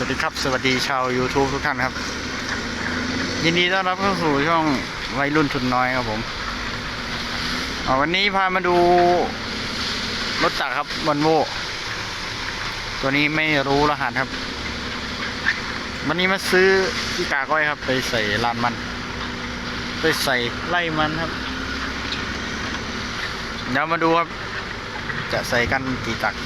สวัสดีครับ สวัสดีชาว YouTube ทุกท่านครับ ยินดีต้อนรับเข้าสู่ช่องวัยรุ่นทุนน้อยครับผมวันนี้พามาดูรถจักรครับวันโวตัวนี้ไม่รู้รหัสครับ วันนี้มาซื้อที่กาก้อยครับ ไปใส่ลานมัน ไปใส่ไล่มันครับ เดี๋ยวมาดูครับ จะใส่กันกี่จักร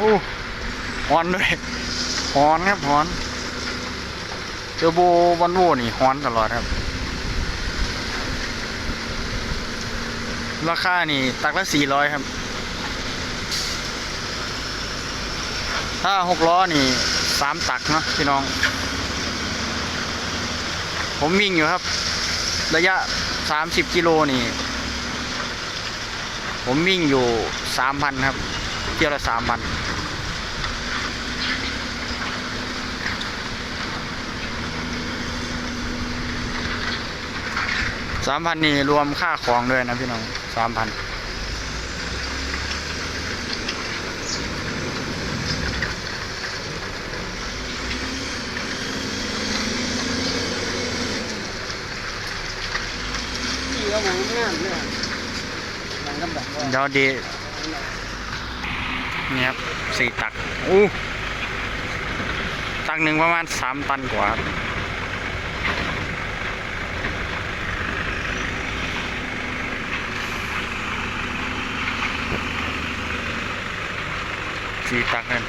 โอ้ ฮอนด้วยฮอนครับฮอนเทอร์โบวันโวนี่ฮอนตลอดครับ ราคานี่ตักละสี่ร้อยครับ ถ้าหกล้อนี่สามตักเนาะพี่น้อง ผมวิ่งอยู่ครับ ระยะสามสิบกิโลนี่ ผมวิ่งอยู่สามพันครับ เที่ยวละสามพัน สามพันนี่รวมค่าของด้วยนะพี่น้องสามพันเดี๋ยวดีนี่ครับสี่ตักอู้ตักหนึ่งประมาณสามตันกว่าครับ สี่ตักนั่น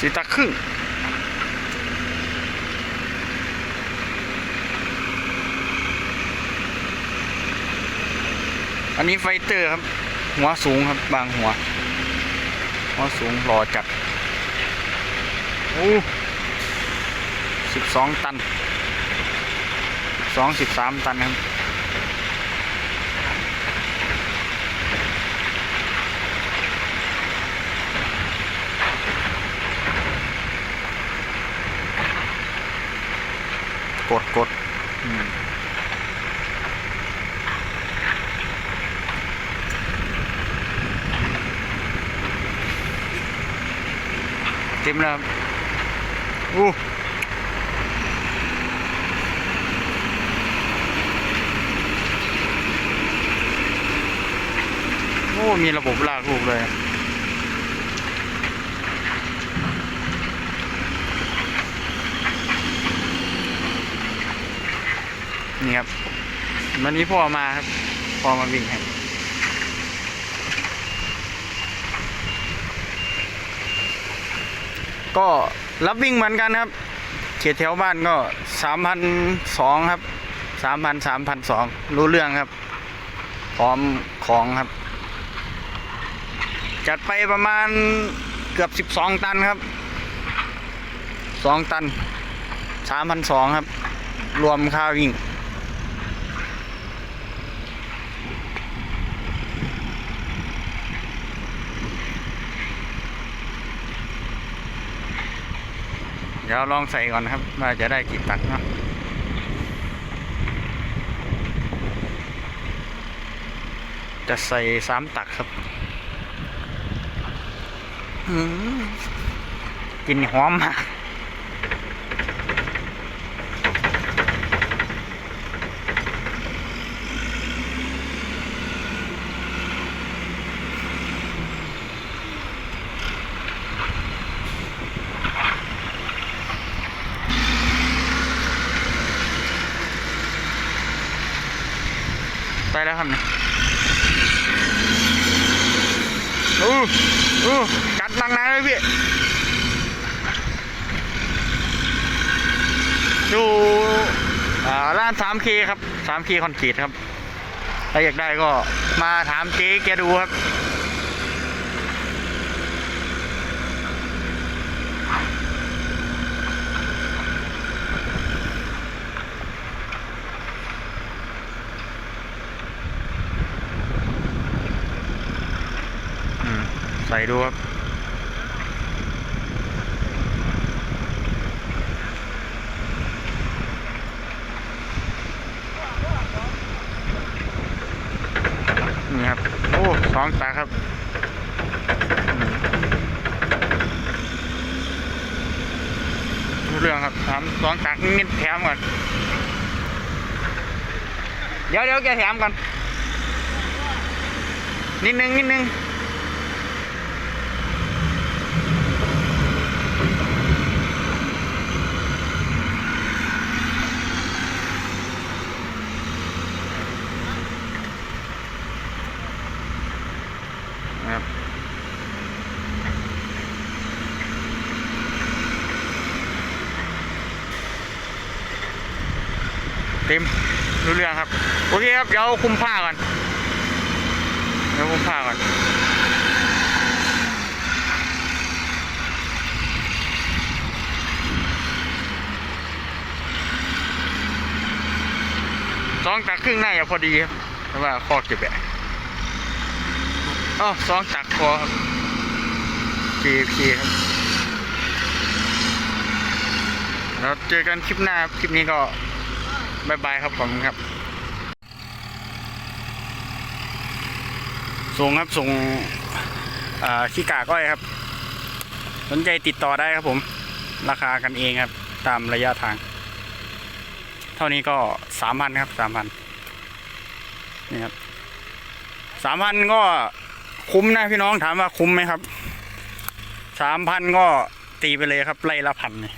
สี่ตักครึ่ง อันนี้ไฟเตอร์ครับ หัวสูงครับบางหัว หัวสูงหล่อจัดโอ้สิบสองตันสิบสองสิบสามตันครับกดกดอืม เต็มแล้วครับอู้โอ้มีระบบลากลูกเลยนี่ครับวันนี้พ่อมาครับพ่อมาวิ่งให้ ก็รับวิ่งเหมือนกันครับ เขตแถวบ้านก็สามพันสองครับสามพันสามพันสองรู้เรื่องครับ พร้อมของครับ จัดไปประมาณเกือบสิบสองตันครับสองตันสามพันสองครับ รวมค่าวิ่ง ดี๋ยวลองใส่ก่อนครับว่าจะได้กี่ตักเนาะจะใส่สามตักครับอืมกินหอมมาก ไปแล้วครับเนี่ยอู้อู้กัดนางๆเลยพี่ดูอ่าร้าน 3K ครับ 3K คอนกรีตครับถ้าอยากได้ก็มาถามเจ๊แกดูครับ ส่ดูครับนี่ครับ โอ้สองตาครับเรื่องครับถามสองตากนิดแถมก่อน เดี๋ยวเดี๋ยวแกแถมก่อน นิดนึงนิดนึง เต็มรู้เรื่องครับ โอเคครับ เดี๋ยวคุมผ้าก่อน เดี๋ยวคุมผ้าก่อนสองตักครึ่งหน่าจะพอดีครับเพราะว่าข้อเก็บแบะอ๋อสองตักพอครับ JK ครับแล้วเจอกันคลิปหน้าครับคลิปนี้ก็ บายบายครับผมครับ ส่งครับส่งขี้กากอ้อยครับ สนใจติดต่อได้ครับผม ราคากันเองครับ ตามระยะทาง เท่านี้ก็สามพันครับสามพันนี่ครับสามพันก็คุ้มนะพี่น้องถามว่าคุ้มไหมครับสามพันก็ตีไปเลยครับไร่ละพันเนี่ย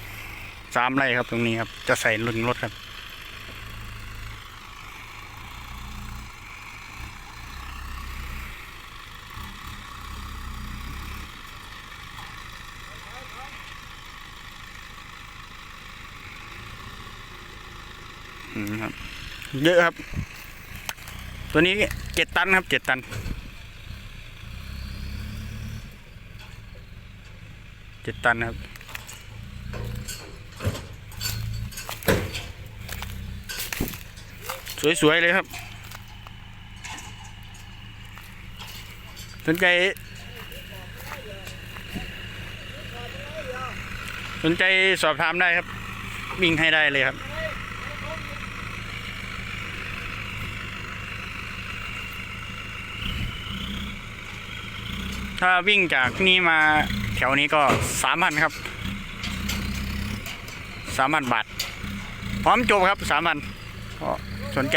สามไร่ครับตรงนี้ครับ จะใส่ลุนรถครับ ครับ เยอะครับ ตัวนี้เจ็ดตันครับเจ็ดตัน เจ็ดตันครับสวย ๆ เลยครับ สนใจ สนใจสอบถามได้ครับ วิ่งให้ได้เลยครับ ถ้าวิ่งจากนี่มาแถวนี้ก็สามพันครับสามพันบาท พร้อมจบครับสามพันก็สนใจ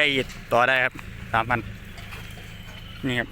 ต่อได้ครับสามพันนี่ครับ